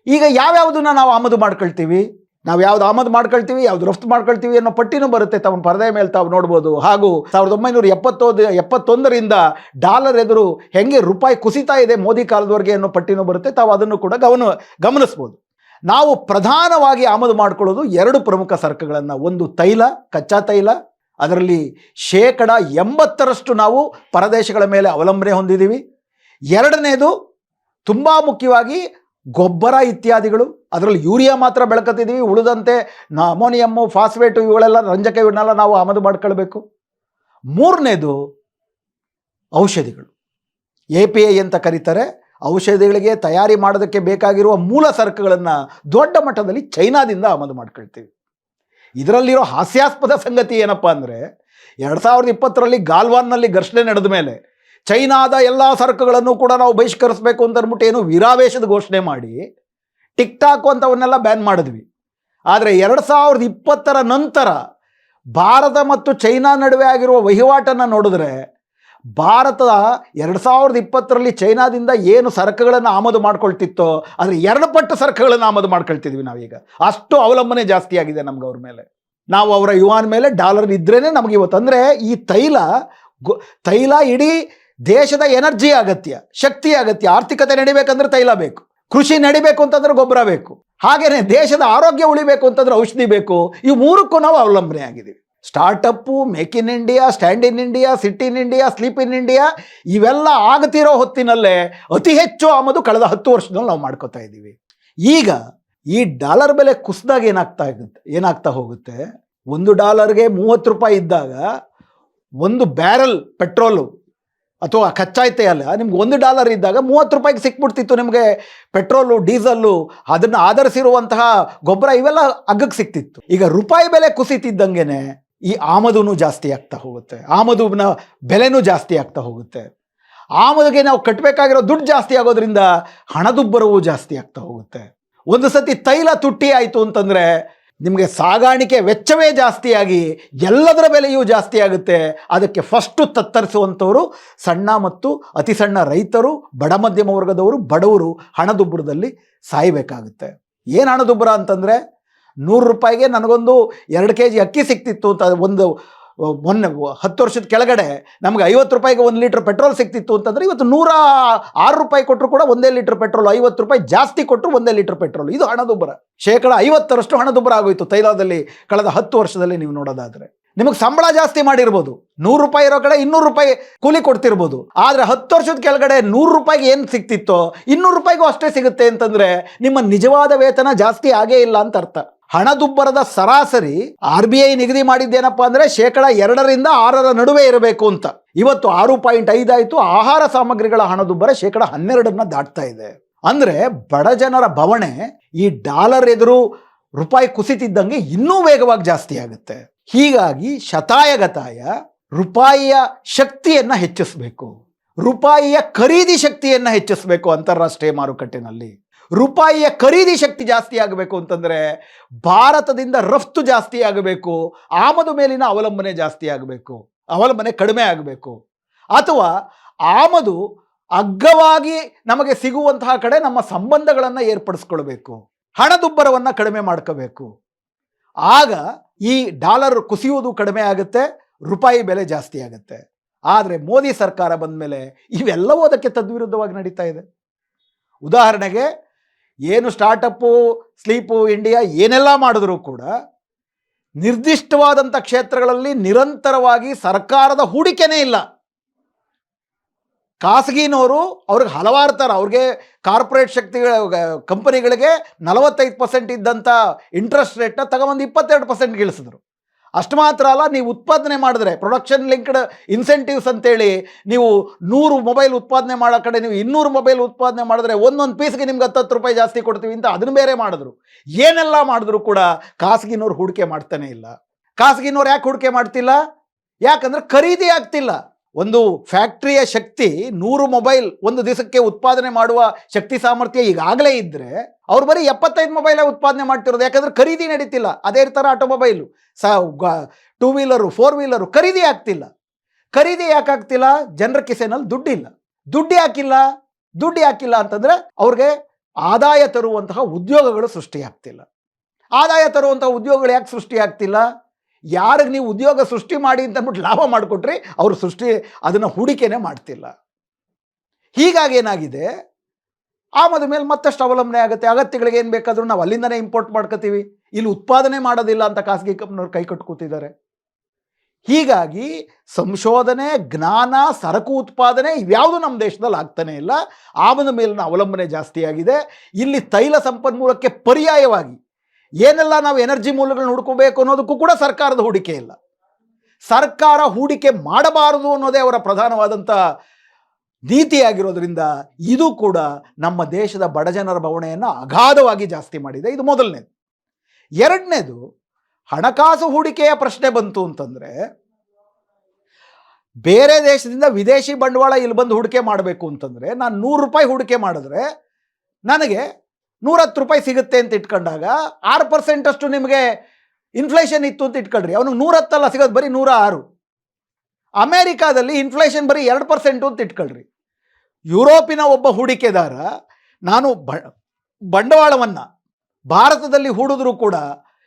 ಈಗ ಯಾವ್ಯಾವುದನ್ನ ನಾವು ಆಮದು ಮಾಡ್ಕೊಳ್ತೀವಿ? ನಾವು ಯಾವ್ದು ಆಮದು ಮಾಡ್ಕೊಳ್ತೀವಿ, ಯಾವ್ದು ರಫ್ತು ಮಾಡ್ಕೊಳ್ತೀವಿ ಅನ್ನೋ ಪಟ್ಟಿನೂ ಬರುತ್ತೆ. ತಮ್ಮ ಪರದೆ ಮೇಲೆ ತಾವು ನೋಡ್ಬೋದು. ಹಾಗೂ ಸಾವಿರದ ಒಂಬೈನೂರ ಎಪ್ಪತ್ತೊಂದು, ಎಪ್ಪತ್ತೊಂದರಿಂದ ಡಾಲರ್ ಎದುರು ಹೆಂಗೆ ರೂಪಾಯಿ ಕುಸಿತಾ ಇದೆ ಮೋದಿ ಕಾಲದವರೆಗೆ ಅನ್ನೋ ಪಟ್ಟಿನೂ ಬರುತ್ತೆ. ತಾವು ಅದನ್ನು ಕೂಡ ಗಮನ, ಗಮನಿಸ್ಬೋದು. ನಾವು ಪ್ರಧಾನವಾಗಿ ಆಮದು ಮಾಡ್ಕೊಳ್ಳೋದು ಎರಡು ಪ್ರಮುಖ ಸರಕುಗಳನ್ನು. ಒಂದು ತೈಲ, ಕಚ್ಚಾ ತೈಲ, ಅದರಲ್ಲಿ ಶೇಕಡ ಎಂಬತ್ತರಷ್ಟು ನಾವು ಪರದೇಶಗಳ ಮೇಲೆ ಅವಲಂಬನೆ ಹೊಂದಿದ್ದೀವಿ. ಎರಡನೇದು ತುಂಬ ಮುಖ್ಯವಾಗಿ ಗೊಬ್ಬರ ಇತ್ಯಾದಿಗಳು, ಅದರಲ್ಲಿ ಯೂರಿಯಾ ಮಾತ್ರ ಬೆಳಕತ್ತಿದ್ದೀವಿ ಉಳಿದಂತೆ ಅಮೋನಿಯಮ್ಮು ಫಾಸ್ಫೇಟು ಇವುಗಳೆಲ್ಲ ರಂಜಕ ಇವನ್ನೆಲ್ಲ ನಾವು ಆಮದು ಮಾಡ್ಕೊಳ್ಬೇಕು. ಮೂರನೇದು, ಔಷಧಿಗಳು. ಎ ಪಿ ಐ ಅಂತ ಕರೀತಾರೆ, ಔಷಧಿಗಳಿಗೆ ತಯಾರಿ ಮಾಡೋದಕ್ಕೆ ಬೇಕಾಗಿರುವ ಮೂಲ ಸರಕುಗಳನ್ನು ದೊಡ್ಡ ಮಟ್ಟದಲ್ಲಿ ಚೈನಾದಿಂದ ಆಮದು ಮಾಡ್ಕೊಳ್ತೀವಿ. ಇದರಲ್ಲಿರೋ ಹಾಸ್ಯಾಸ್ಪದ ಸಂಗತಿ ಏನಪ್ಪ ಅಂದರೆ, ಎರಡು ಸಾವಿರದ ಇಪ್ಪತ್ತರಲ್ಲಿ ಗಾಲ್ವಾನ್ನಲ್ಲಿ ಘರ್ಷಣೆ ನಡೆದ ಮೇಲೆ ಚೈನಾದ ಎಲ್ಲ ಸರಕುಗಳನ್ನು ಕೂಡ ನಾವು ಬಹಿಷ್ಕರಿಸಬೇಕು ಅಂತ ಅಂದ್ಬಿಟ್ಟು ಏನು ವೀರಾವೇಶದ ಘೋಷಣೆ ಮಾಡಿ ಟಿಕ್ ಟಾಕ್ ಅಂತವನ್ನೆಲ್ಲ ಬ್ಯಾನ್ ಮಾಡಿದ್ವಿ. ಆದರೆ ಎರಡು ಸಾವಿರದ ಇಪ್ಪತ್ತರ ನಂತರ ಭಾರತ ಮತ್ತು ಚೈನಾ ನಡುವೆ ಆಗಿರುವ ವಹಿವಾಟನ್ನು ನೋಡಿದ್ರೆ ಭಾರತ ಎರಡು ಸಾವಿರದ ಇಪ್ಪತ್ತರಲ್ಲಿ ಚೈನಾದಿಂದ ಏನು ಸರಕುಗಳನ್ನು ಆಮದು ಮಾಡ್ಕೊಳ್ತಿತ್ತೋ ಆದರೆ ಎರಡು ಪಟ್ಟು ಸರಕುಗಳನ್ನು ಆಮದು ಮಾಡ್ಕೊಳ್ತಿದ್ವಿ ನಾವೀಗ. ಅಷ್ಟು ಅವಲಂಬನೆ ಜಾಸ್ತಿ ಆಗಿದೆ ನಮ್ಗೆ ಅವ್ರ ಮೇಲೆ. ನಾವು ಅವರ ಯುವಾನ್ ಮೇಲೆ ಡಾಲರ್ ಇದ್ರೇ ನಮಗೆ ಇವತ್ತು. ಅಂದರೆ ಈ ತೈಲ ತೈಲ ಇಡೀ ದೇಶದ ಎನರ್ಜಿ ಅಗತ್ಯ, ಶಕ್ತಿ ಅಗತ್ಯ, ಆರ್ಥಿಕತೆ ನಡಿಬೇಕಂದ್ರೆ ತೈಲ ಬೇಕು, ಕೃಷಿ ನಡಿಬೇಕು ಅಂತಂದ್ರೆ ಗೊಬ್ಬರ ಬೇಕು, ಹಾಗೇನೆ ದೇಶದ ಆರೋಗ್ಯ ಉಳಿಬೇಕು ಅಂತಂದ್ರೆ ಔಷಧಿ ಬೇಕು, ಈ ಮೂರಕ್ಕೂ ನಾವು ಅವಲಂಬನೆ ಆಗಿದ್ದೀವಿ. Startup, make in India, stand in India, sit in India, sleep in India, ಇವೆಲ್ಲ ಆಗ್ತಿರೋ ಹೊತ್ತಿನಲ್ಲೇ ಅತಿ ಹೆಚ್ಚು ಆಮದು ಕಳೆದ ಹತ್ತು ವರ್ಷದಲ್ಲಿ ನಾವು ಮಾಡ್ಕೋತಾ ಇದ್ದೀವಿ. ಈಗ ಈ ಡಾಲರ್ ಬೆಲೆ ಕುಸಿದಾಗ ಏನಾಗ್ತಾ ಇರುತ್ತೆ, ಏನಾಗ್ತಾ ಹೋಗುತ್ತೆ? ಒಂದು ಡಾಲರ್ಗೆ ಮೂವತ್ತು ರೂಪಾಯಿ ಇದ್ದಾಗ ಒಂದು ಬ್ಯಾರಲ್ ಪೆಟ್ರೋಲು ಅಥವಾ ಕಚ್ಚಾ ಅಲ್ಲ. ನಿಮ್ಗೆ ಒಂದು ಡಾಲರ್ ಇದ್ದಾಗ ಮೂವತ್ತು ರೂಪಾಯಿಗೆ ಸಿಕ್ಬಿಡ್ತಿತ್ತು ನಿಮಗೆ ಪೆಟ್ರೋಲು, ಡೀಸಲ್ಲು, ಅದನ್ನು ಆಧರಿಸಿರುವಂತಹ ಗೊಬ್ಬರ ಇವೆಲ್ಲ ಅಗ್ಗಕ್ಕೆ ಸಿಕ್ತಿತ್ತು. ಈಗ ರೂಪಾಯಿ ಬೆಲೆ ಕುಸಿತಿದ್ದಂಗೆನೆ ಈ ಆಮದುನು ಜಾಸ್ತಿ ಆಗ್ತಾ ಹೋಗುತ್ತೆ. ಆಮದುನ ಬೆಲೆನೂ ಜಾಸ್ತಿ ಆಗ್ತಾ ಹೋಗುತ್ತೆ. ಆಮದಿಗೆ ನಾವು ಕಟ್ಟಬೇಕಾಗಿರೋ ದುಡ್ಡು ಜಾಸ್ತಿ ಆಗೋದ್ರಿಂದ ಹಣದುಬ್ಬರವೂ ಜಾಸ್ತಿ ಆಗ್ತಾ ಹೋಗುತ್ತೆ. ಒಂದು ಸತಿ ತೈಲ ತುಟ್ಟಿ ಆಯಿತು ಅಂತಂದರೆ ನಿಮಗೆ ಸಾಗಾಣಿಕೆ ವೆಚ್ಚವೇ ಜಾಸ್ತಿಯಾಗಿ ಎಲ್ಲದರ ಬೆಲೆಯೂ ಜಾಸ್ತಿ ಆಗುತ್ತೆ. ಅದಕ್ಕೆ ಫಸ್ಟು ತತ್ತರಿಸುವಂಥವರು ಸಣ್ಣ ಮತ್ತು ಅತಿ ಸಣ್ಣ ರೈತರು, ಬಡ ಮಧ್ಯಮ ವರ್ಗದವರು, ಬಡವರು ಹಣದುಬ್ಬರದಲ್ಲಿ ಸಾಯಬೇಕಾಗುತ್ತೆ. ಏನು ಹಣದುಬ್ಬರ ಅಂತಂದರೆ ನೂರು ರೂಪಾಯಿಗೆ ನನಗೊಂದು ಎರಡು ಕೆ ಜಿ ಅಕ್ಕಿ ಸಿಕ್ತಿತ್ತು ಅಂತ ಒಂದು ಮೊನ್ನೆ ಹತ್ತು ವರ್ಷದ ಕೆಳಗಡೆ ನಮ್ಗೆ ಐವತ್ತು ರೂಪಾಯಿಗೆ ಒಂದು ಲೀಟ್ರ್ ಪೆಟ್ರೋಲ್ ಸಿಕ್ತಿತ್ತು ಅಂತಂದರೆ ಇವತ್ತು ನೂರ ಆರು ರೂಪಾಯಿ ಕೊಟ್ಟರು ಕೂಡ ಒಂದೇ ಲೀಟ್ರ್ ಪೆಟ್ರೋಲ್, ಐವತ್ತು ರೂಪಾಯಿ ಜಾಸ್ತಿ ಕೊಟ್ಟರು ಒಂದೇ ಲೀಟ್ರ್ ಪೆಟ್ರೋಲ್. ಇದು ಹಣದುಬ್ಬರ. ಶೇಕಡ ಐವತ್ತರಷ್ಟು ಹಣದುಬ್ಬರ ಆಗೋಯಿತು ತೈಲದಲ್ಲಿ ಕಳೆದ ಹತ್ತು ವರ್ಷದಲ್ಲಿ ನೀವು ನೋಡೋದಾದರೆ. ನಿಮಗೆ ಸಂಬಳ ಜಾಸ್ತಿ ಮಾಡಿರ್ಬೋದು. ನೂರು ರೂಪಾಯಿ ಇರೋ ಕಡೆ ಇನ್ನೂರು ರೂಪಾಯಿ ಕೂಲಿ ಕೊಡ್ತಿರ್ಬೋದು. ಆದರೆ ಹತ್ತು ವರ್ಷದ ಕೆಳಗಡೆ ನೂರು ರೂಪಾಯಿಗೆ ಏನು ಸಿಕ್ತಿತ್ತೋ ಇನ್ನೂರು ರೂಪಾಯಿಗೂ ಅಷ್ಟೇ ಸಿಗುತ್ತೆ ಅಂತಂದರೆ ನಿಮ್ಮ ನಿಜವಾದ ವೇತನ ಜಾಸ್ತಿ ಆಗೇ ಇಲ್ಲ ಅಂತ ಅರ್ಥ. ಹಣದುಬ್ಬರದ ಸರಾಸರಿ ಆರ್ ಬಿ ಐ ನಿಗದಿ ಮಾಡಿದ್ದೇನಪ್ಪ ಅಂದ್ರೆ ಶೇಕಡ ಎರಡರಿಂದ ಆರರ ನಡುವೆ ಇರಬೇಕು ಅಂತ. ಇವತ್ತು ಆರು ಪಾಯಿಂಟ್ ಐದಾಯಿತು ಆಹಾರ ಸಾಮಗ್ರಿಗಳ ಹಣದುಬ್ಬರ ಶೇಕಡ ಹನ್ನೆರಡನ್ನ ದಾಟ್ತಾ ಇದೆ. ಅಂದ್ರೆ ಬಡ ಜನರ ಬವಣೆ ಈ ಡಾಲರ್ ಎದುರು ರೂಪಾಯಿ ಕುಸಿತಿದ್ದಂಗೆ ಇನ್ನೂ ವೇಗವಾಗಿ ಜಾಸ್ತಿ ಆಗುತ್ತೆ. ಹೀಗಾಗಿ ಶತಾಯಗತಾಯ ರೂಪಾಯಿಯ ಶಕ್ತಿಯನ್ನು ಹೆಚ್ಚಿಸಬೇಕು. ರೂಪಾಯಿಯ ಖರೀದಿ ಶಕ್ತಿಯನ್ನು ಹೆಚ್ಚಿಸಬೇಕು ಅಂತಾರಾಷ್ಟ್ರೀಯ ಮಾರುಕಟ್ಟೆನಲ್ಲಿ. ರೂಪಾಯಿಯ ಖರೀದಿ ಶಕ್ತಿ ಜಾಸ್ತಿ ಆಗಬೇಕು ಅಂತಂದರೆ ಭಾರತದಿಂದ ರಫ್ತು ಜಾಸ್ತಿ ಆಗಬೇಕು, ಆಮದು ಮೇಲಿನ ಅವಲಂಬನೆ ಜಾಸ್ತಿ ಆಗಬೇಕು, ಅವಲಂಬನೆ ಕಡಿಮೆ ಆಗಬೇಕು. ಅಥವಾ ಆಮದು ಅಗ್ಗವಾಗಿ ನಮಗೆ ಸಿಗುವಂತಹ ಕಡೆ ನಮ್ಮ ಸಂಬಂಧಗಳನ್ನು ಏರ್ಪಡಿಸ್ಕೊಳ್ಬೇಕು, ಹಣದುಬ್ಬರವನ್ನು ಕಡಿಮೆ ಮಾಡ್ಕೋಬೇಕು. ಆಗ ಈ ಡಾಲರ್ ಕುಸಿಯುವುದು ಕಡಿಮೆ ಆಗುತ್ತೆ, ರೂಪಾಯಿ ಬೆಲೆ ಜಾಸ್ತಿ ಆಗುತ್ತೆ. ಆದರೆ ಮೋದಿ ಸರ್ಕಾರ ಬಂದ ಮೇಲೆ ಇವೆಲ್ಲವೂ ಅದಕ್ಕೆ ತದ್ವಿರುದ್ಧವಾಗಿ ನಡೀತಾ ಇದೆ. ಉದಾಹರಣೆಗೆ ಏನು ಸ್ಟಾರ್ಟಪ್ಪು, ಸ್ಲೀಪು, ಇಂಡಿಯಾ ಏನೆಲ್ಲ ಮಾಡಿದ್ರೂ ಕೂಡ ನಿರ್ದಿಷ್ಟವಾದಂಥ ಕ್ಷೇತ್ರಗಳಲ್ಲಿ ನಿರಂತರವಾಗಿ ಸರ್ಕಾರದ ಹೂಡಿಕೆನೇ ಇಲ್ಲ. ಖಾಸಗಿನವರು ಅವ್ರಿಗೆ ಹಲವಾರು ಥರ, ಅವ್ರಿಗೆ ಕಾರ್ಪೊರೇಟ್ ಶಕ್ತಿಗಳ ಕಂಪನಿಗಳಿಗೆ ನಲವತ್ತೈದು ಪರ್ಸೆಂಟ್ ಇದ್ದಂಥ ಇಂಟ್ರೆಸ್ಟ್ ರೇಟ್ನ ತಗೊಂಬಂದು ಇಪ್ಪತ್ತೆರಡು ಪರ್ಸೆಂಟ್ ಇಳಿಸಿದ್ರು ಅಷ್ಟು ಮಾತ್ರ ಅಲ್ಲ, ನೀವು ಉತ್ಪಾದನೆ ಮಾಡಿದ್ರೆ ಪ್ರೊಡಕ್ಷನ್ ಲಿಂಕ್ಡ್ ಇನ್ಸೆಂಟಿವ್ಸ್ ಅಂತೇಳಿ ನೀವು ನೂರು ಮೊಬೈಲ್ ಉತ್ಪಾದನೆ ಮಾಡೋ ಕಡೆ ನೀವು ಇನ್ನೂರು ಮೊಬೈಲ್ ಉತ್ಪಾದನೆ ಮಾಡಿದ್ರೆ ಒಂದೊಂದು ಪೀಸ್ಗೆ ನಿಮ್ಗೆ ಹತ್ತತ್ತು ರೂಪಾಯಿ ಜಾಸ್ತಿ ಕೊಡ್ತೀವಿ ಅಂತ ಅದನ್ನು ಬೇರೆ ಮಾಡಿದ್ರು. ಏನೆಲ್ಲ ಮಾಡಿದ್ರು ಕೂಡ ಖಾಸಗಿನವ್ರು ಹೂಡಿಕೆ ಮಾಡ್ತಾನೆ ಇಲ್ಲ. ಖಾಸಗಿನವ್ರು ಯಾಕೆ ಹೂಡಿಕೆ ಮಾಡ್ತಿಲ್ಲ? ಯಾಕಂದ್ರೆ ಖರೀದಿ ಆಗ್ತಿಲ್ಲ. ಒಂದು ಫ್ಯಾಕ್ಟ್ರಿಯ ಶಕ್ತಿ ನೂರು ಮೊಬೈಲ್ ಒಂದು ದಿವಸಕ್ಕೆ ಉತ್ಪಾದನೆ ಮಾಡುವ ಶಕ್ತಿ ಸಾಮರ್ಥ್ಯ ಈಗಾಗಲೇ ಇದ್ದರೆ ಅವ್ರು ಬರೀ ಎಪ್ಪತ್ತೈದು ಮೊಬೈಲೇ ಉತ್ಪಾದನೆ ಮಾಡ್ತಿರೋದು. ಯಾಕಂದ್ರೆ ಖರೀದಿ ನಡೀತಿಲ್ಲ. ಅದೇ ಥರ ಆಟೋಮೊಬೈಲು. ಸ ಟೂ ವೀಲರು ಫೋರ್ ವೀಲರು ಖರೀದಿ ಆಗ್ತಿಲ್ಲ. ಖರೀದಿ ಯಾಕಾಗ್ತಿಲ್ಲ ಜನರ ಕಿಸೆನಲ್ಲಿ ದುಡ್ಡಿಲ್ಲ. ದುಡ್ಡು ಯಾಕಿಲ್ಲ? ದುಡ್ಡು ಯಾಕಿಲ್ಲ ಅಂತಂದ್ರೆ ಅವ್ರಿಗೆ ಆದಾಯ ತರುವಂತಹ ಉದ್ಯೋಗಗಳು ಸೃಷ್ಟಿಯಾಗ್ತಿಲ್ಲ. ಆದಾಯ ತರುವಂತಹ ಉದ್ಯೋಗಗಳು ಯಾಕೆ ಸೃಷ್ಟಿಯಾಗ್ತಿಲ್ಲ? ಯಾರಿಗೆ ನೀವು ಉದ್ಯೋಗ ಸೃಷ್ಟಿ ಮಾಡಿ ಅಂತ ಅಂದ್ಬಿಟ್ಟು ಲಾಭ ಮಾಡಿಕೊಟ್ರಿ, ಅವರು ಸೃಷ್ಟಿ ಅದನ್ನು ಹೂಡಿಕೆನೇ ಮಾಡ್ತಿಲ್ಲ. ಹೀಗಾಗಿ ಏನಾಗಿದೆ? ಆಮದ ಮೇಲೆ ಮತ್ತಷ್ಟು ಅವಲಂಬನೆ ಆಗುತ್ತೆ. ಅಗತ್ಯಗಳಿಗೆ ಏನು ಬೇಕಾದರೂ ನಾವು ಅಲ್ಲಿಂದನೇ ಇಂಪೋರ್ಟ್ ಮಾಡ್ಕೋತೀವಿ. ಇಲ್ಲಿ ಉತ್ಪಾದನೆ ಮಾಡೋದಿಲ್ಲ ಅಂತ ಖಾಸಗಿ ಕಂಪ್ನಿಯವ್ರು ಕೈ ಕಟ್ಕೋತಿದ್ದಾರೆ ಹೀಗಾಗಿ ಸಂಶೋಧನೆ, ಜ್ಞಾನ, ಸರಕು ಉತ್ಪಾದನೆ ಇವ್ಯಾವುದು ನಮ್ಮ ದೇಶದಲ್ಲಿ ಆಗ್ತಾನೆ ಇಲ್ಲ. ಆಮದ ಮೇಲಿನ ಅವಲಂಬನೆ ಜಾಸ್ತಿಯಾಗಿದೆ. ಇಲ್ಲಿ ತೈಲ ಸಂಪನ್ಮೂಲಕ್ಕೆ ಪರ್ಯಾಯವಾಗಿ ಏನೆಲ್ಲ ನಾವು ಎನರ್ಜಿ ಮೂಲಗಳನ್ನ ಹುಡ್ಕೋಬೇಕು ಅನ್ನೋದಕ್ಕೂ ಕೂಡ ಸರ್ಕಾರದ ಹೂಡಿಕೆ ಇಲ್ಲ. ಸರ್ಕಾರ ಹೂಡಿಕೆ ಮಾಡಬಾರದು ಅನ್ನೋದೇ ಅವರ ಪ್ರಧಾನವಾದಂಥ ನೀತಿಯಾಗಿರೋದ್ರಿಂದ ಇದು ಕೂಡ ನಮ್ಮ ದೇಶದ ಬಡಜನರ ಬವಣೆಯನ್ನು ಅಗಾಧವಾಗಿ ಜಾಸ್ತಿ ಮಾಡಿದೆ. ಇದು ಮೊದಲನೇದು. ಎರಡನೇದು, ಹಣಕಾಸು ಹೂಡಿಕೆಯ ಪ್ರಶ್ನೆ ಬಂತು ಅಂತಂದರೆ, ಬೇರೆ ದೇಶದಿಂದ ವಿದೇಶಿ ಬಂಡವಾಳ ಇಲ್ಲಿ ಬಂದು ಹೂಡಿಕೆ ಮಾಡಬೇಕು ಅಂತಂದರೆ, ನಾನು ನೂರು ರೂಪಾಯಿ ಹೂಡಿಕೆ ಮಾಡಿದ್ರೆ, ನನಗೆ ನೂರತ್ತು ರೂಪಾಯಿ ಸಿಗುತ್ತೆ ಅಂತ ಇಟ್ಕೊಂಡಾಗ ಆರು ಪರ್ಸೆಂಟ್ ಅಷ್ಟು ನಿಮಗೆ ಇನ್ಫ್ಲೇಷನ್ ಇತ್ತು ಅಂತ ಇಟ್ಕೊಳ್ರಿ. ಅವನಿಗೆ ನೂರತ್ತಲ್ಲ ಸಿಗೋದು ಬರೀ ನೂರ ಆರು ಅಮೇರಿಕಾದಲ್ಲಿ ಇನ್ಫ್ಲೇಷನ್ ಬರೀ ಎರಡು ಪರ್ಸೆಂಟು ಅಂತ ಇಟ್ಕೊಳ್ರಿ. ಯುರೋಪಿನ ಒಬ್ಬ ಹೂಡಿಕೆದಾರ, ನಾನು ಬ, ಬಂಡವಾಳವನ್ನು ಭಾರತದಲ್ಲಿ ಹೂಡಿದ್ರೂ ಕೂಡ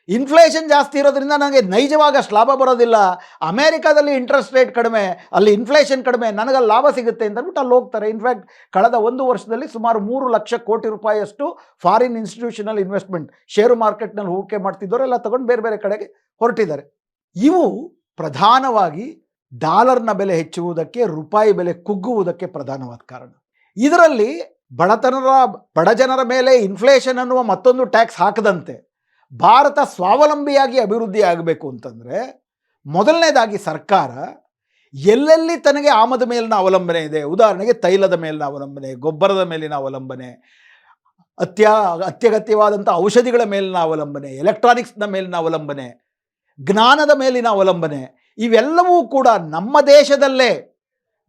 ಇನ್ಫ್ಲೇಷನ್ ಜಾಸ್ತಿ ಇರೋದ್ರಿಂದ ನನಗೆ ನೈಜವಾಗಿ ಅಷ್ಟು ಲಾಭ ಬರೋದಿಲ್ಲ. ಅಮೇರಿಕಾದಲ್ಲಿ ಇಂಟ್ರೆಸ್ಟ್ ರೇಟ್ ಕಡಿಮೆ, ಅಲ್ಲಿ ಇನ್ಫ್ಲೇಷನ್ ಕಡಿಮೆ, ನನಗೆ ಅಲ್ಲಿ ಲಾಭ ಸಿಗುತ್ತೆ ಅಂತ ಅಂದ್ಬಿಟ್ಟು ಅಲ್ಲಿ ಹೋಗ್ತಾರೆ. ಇನ್ಫ್ಯಾಕ್ಟ್ ಕಳೆದ ಒಂದು ವರ್ಷದಲ್ಲಿ ಸುಮಾರು ಮೂರು ಲಕ್ಷ ಕೋಟಿ ರೂಪಾಯಿಯಷ್ಟು ಫಾರಿನ್ ಇನ್ಸ್ಟಿಟ್ಯೂಷನಲ್ ಇನ್ವೆಸ್ಟ್ಮೆಂಟ್ ಷೇರು ಮಾರ್ಕೆಟ್ನಲ್ಲಿ ಹೂಡಿಕೆ ಮಾಡ್ತಿದ್ದವರು ಎಲ್ಲ ತಗೊಂಡು ಬೇರೆ ಬೇರೆ ಕಡೆಗೆ ಹೊರಟಿದ್ದಾರೆ. ಇವು ಪ್ರಧಾನವಾಗಿ ಡಾಲರ್ನ ಬೆಲೆ ಹೆಚ್ಚುವುದಕ್ಕೆ ರೂಪಾಯಿ ಬೆಲೆ ಕುಗ್ಗುವುದಕ್ಕೆ ಪ್ರಧಾನವಾದ ಕಾರಣ. ಇದರಲ್ಲಿ ಬಡತನರ ಬಡಜನರ ಮೇಲೆ ಇನ್ಫ್ಲೇಷನ್ ಅನ್ನುವ ಮತ್ತೊಂದು ಟ್ಯಾಕ್ಸ್ ಹಾಕದಂತೆ. ಭಾರತ ಸ್ವಾವಲಂಬಿಯಾಗಿ ಅಭಿವೃದ್ಧಿ ಆಗಬೇಕು ಅಂತಂದರೆ ಮೊದಲನೇದಾಗಿ ಸರ್ಕಾರ ಎಲ್ಲೆಲ್ಲಿ ತನಗೆ ಆಮದ ಮೇಲಿನ ಅವಲಂಬನೆ ಇದೆ, ಉದಾಹರಣೆಗೆ ತೈಲದ ಮೇಲಿನ ಅವಲಂಬನೆ, ಗೊಬ್ಬರದ ಮೇಲಿನ ಅವಲಂಬನೆ, ಅತ್ಯ, ಅತ್ಯಗತ್ಯವಾದಂಥ ಔಷಧಿಗಳ ಮೇಲಿನ ಅವಲಂಬನೆ, ಎಲೆಕ್ಟ್ರಾನಿಕ್ಸ್ನ ಮೇಲಿನ ಅವಲಂಬನೆ, ಜ್ಞಾನದ ಮೇಲಿನ ಅವಲಂಬನೆ, ಇವೆಲ್ಲವೂ ಕೂಡ ನಮ್ಮ ದೇಶದಲ್ಲೇ